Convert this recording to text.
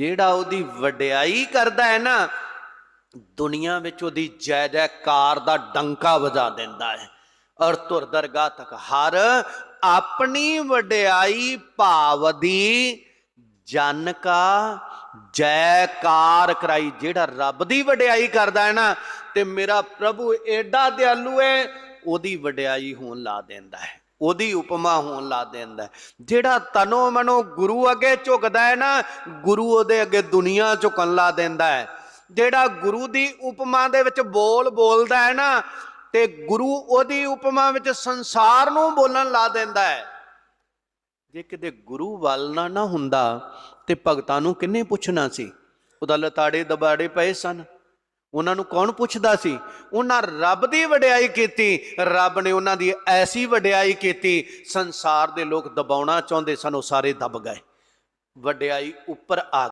ਜਿਹੜਾ ਉਹਦੀ ਵਡਿਆਈ ਕਰਦਾ ਹੈ ਨਾ, ਦੁਨੀਆ ਵਿੱਚ ਉਹਦੀ ਜੈ ਜੈਕਾਰ ਦਾ ਡੰਕਾ ਵਜਾ ਦਿੰਦਾ ਹੈ। ਔਰ ਧੁਰ ਦਰਗਾਹ ਤੱਕ ਹਰ ਆਪਣੀ ਵਡਿਆਈ ਭਾਵ ਦੀ ਜਨ ਕਾ ਜੈਕਾਰ ਕਰਾਈ, ਜਿਹੜਾ ਰੱਬ ਦੀ ਵਡਿਆਈ ਕਰਦਾ ਹੈ ਨਾ, ਤੇ ਮੇਰਾ ਪ੍ਰਭੂ ਐਡਾ ਦਿਆਲੂ ਹੈ, ਉਹਦੀ ਵਡਿਆਈ ਹੋਣ ਲਾ ਦਿੰਦਾ ਹੈ। ਉਹਦੀ ਉਪਮਾ ਹੋਣ ਲਾ ਦਿੰਦਾ ਜਿਹੜਾ ਤਨੋ ਮਨੋ ਗੁਰੂ ਅੱਗੇ ਝੁਕਦਾ ਹੈ ਨਾ, ਗੁਰੂ ਉਹਦੇ ਅੱਗੇ ਦੁਨੀਆ ਝੁਕਣ ਲਾ ਦਿੰਦਾ ਹੈ। ਜਿਹੜਾ ਗੁਰੂ ਦੀ ਉਪਮਾ ਦੇ ਵਿੱਚ ਬੋਲ ਬੋਲਦਾ ਹੈ ਨਾ, ਤੇ ਗੁਰੂ ਉਹਦੀ ਉਪਮਾ ਵਿੱਚ ਸੰਸਾਰ ਨੂੰ ਬੋਲਣ ਲਾ ਦਿੰਦਾ ਹੈ। ਜੇ ਕਿਤੇ ਗੁਰੂ ਵੱਲ ਨਾ ਹੁੰਦਾ, ਤੇ ਭਗਤਾਂ ਨੂੰ ਕਿੰਨੇ ਪੁੱਛਣਾ ਸੀ? ਉਹਦਾ ਲਤਾੜੇ ਦਬਾੜੇ ਪਏ ਸਨ। ਉਹਨਾਂ ਨੂੰ ਕੌਣ ਪੁੱਛਦਾ ਸੀ? ਉਹਨਾਂ ਰੱਬ ਦੀ ਵਡਿਆਈ ਕੀਤੀ। ਰੱਬ ਨੇ ਉਹਨਾਂ ਦੀ ਐਸੀ ਵਡਿਆਈ ਕੀਤੀ। ਸੰਸਾਰ ਦੇ ਲੋਕ ਦਬਾਉਣਾ ਚਾਹੁੰਦੇ ਸਨ, ਉਹ ਸਾਰੇ ਦਬ ਗਏ। ਵਡਿਆਈ ਉੱਪਰ ਆ